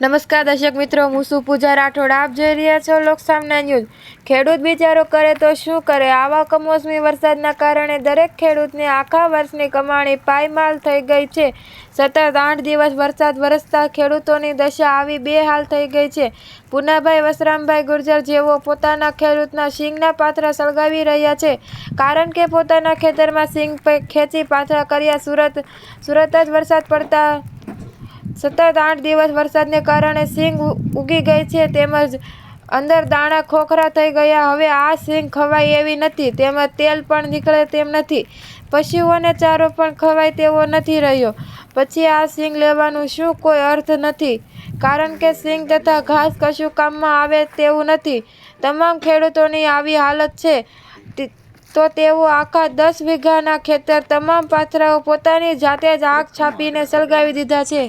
નમસ્કાર દર્શક મિત્રો, હું શું પૂજા રાઠોડ. આપ જોઈ રહ્યા છો લોકસામના ન્યૂઝ. ખેડૂત બિચારો કરે તો શું કરે? આવા કમોસમી વરસાદના કારણે દરેક ખેડૂતને આખા વર્ષની કમાણી પાયમાલ થઈ ગઈ છે. સતત આઠ દિવસ વરસાદ વરસતા ખેડૂતોની દશા આવી બેહાલ થઈ ગઈ છે. પુનાભાઈ વસરામભાઈ ગુર્જર જેઓ પોતાના ખેડૂતના સિંગના પાથરા સળગાવી રહ્યા છે. કારણ કે પોતાના ખેતરમાં સિંગ ખેંચી પાથરા કર્યા, સુરત સુરત જ વરસાદ પડતા સતત આઠ દિવસ વરસાદને કારણે સિંગ ઉગી ગઈ છે, તેમજ અંદર દાણા ખોખરા થઈ ગયા. હવે આ સિંગ ખવાય એવી નથી. તેમજ તેલ પણ નીકળે તેમ નથી. પશુઓને ચારો પણ ખવાય તેવો નથી રહ્યો. પછી આ સિંગ લેવાનું શું કોઈ અર્થ નથી? કારણ કે સિંગ તથા ઘાસ કશું કામમાં આવે તેવું નથી. તમામ ખેડૂતોની આવી હાલત છે. તો તેઓ આખા દસ વીઘાના ખેતર તમામ પાથરાઓ પોતાની જાતે જ આગ છાપીને સળગાવી દીધા છે.